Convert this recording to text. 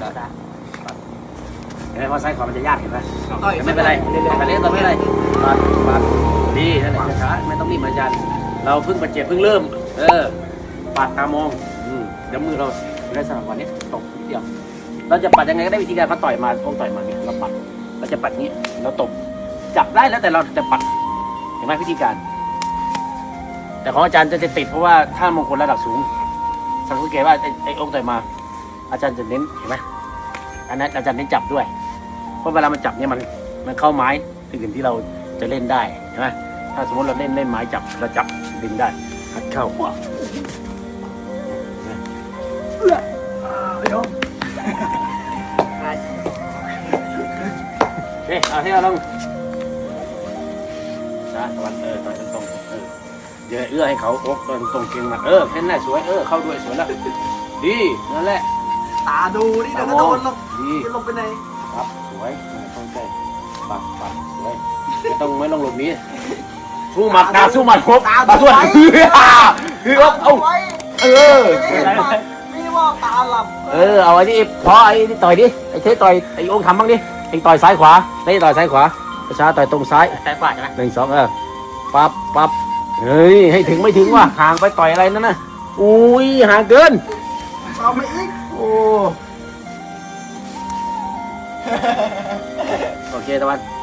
ซ้ายปัดเห็นไหมเพราะซ้ายขวามันจะยากเห็นไหมต่อยไม่เป็นไรไม่เป็นไรต่อไม่เป็นไรปัดปัดดีนั่นแหละช้าๆไม่ต้องรีบเหมือนกันเราเพิ่งมาเจ็บเพิ่งเริ่ม เออปัดตามองอืมเดี๋ยวมือเราได้สลับวันนี้ตกนิดเดียว เราจะปัดยังไงก็ได้วิธีการเขาต่อยมาองต่อยมาเนี่ยเราปัดเราจะปัดนี้เราตบจับได้แล้วแต่เราจะปัดเห็นไหมวิธีการ แต่ของอาจารย์จะติดเพราะว่าถ้ามงคลระดับสูงสังเกตว่าไอ้ไอ้องค์ต่อยมา อาจารย์จะเน้นเห็นไหมอันนั้นอาจารย์เน้นจับด้วย เพราะเวลามันจับเนี่ยมันมันเข้าไม้อื่นที่เราจะเล่นได้ใช่ไหมถ้าสมมติเราเล่นเล่นไม้จับเราจับดึงได้หัดเข้าว้าเดี๋ยวเฮ้ยเอาให้เราลงช้าตะวันเออตอยตรงเออเดี๋ยวเอื้อให้เขาอกตรงตรงเก่งมากเออแค่นั้นสวยเออเข้าด้วยสวยแล้วดีนั่นแหละ ตาดูนี่เดี๋ยวก็โดนหรอกดีจะลงไปไหนครับสวยไม่ต้องใจปักปักสวยไม่ต้องไม่ต้องหลบหนี้สู้หมัดตาสู้หมัดครบตาสู้หมัดคือคือเอาเอาไว้เออนี่ว่าตาหลับเออเอาไอ้นี่พอไอ้นี่ต่อยดิไอ้เทต่อยไอ้องค์ทำบ้างดิไอ้ต่อยซ้ายขวาไอ้ต่อยซ้ายขวาช้าๆต่อยตรงซ้ายซ้ายขวาใช่ไหมหนึ่งสองเออปั๊บปั๊บเฮ้ยให้ถึงไม่ถึงว่ะห่างไปต่อยอะไรนั่นน่ะอุ้ยห่างเกิน โอเคตะวัน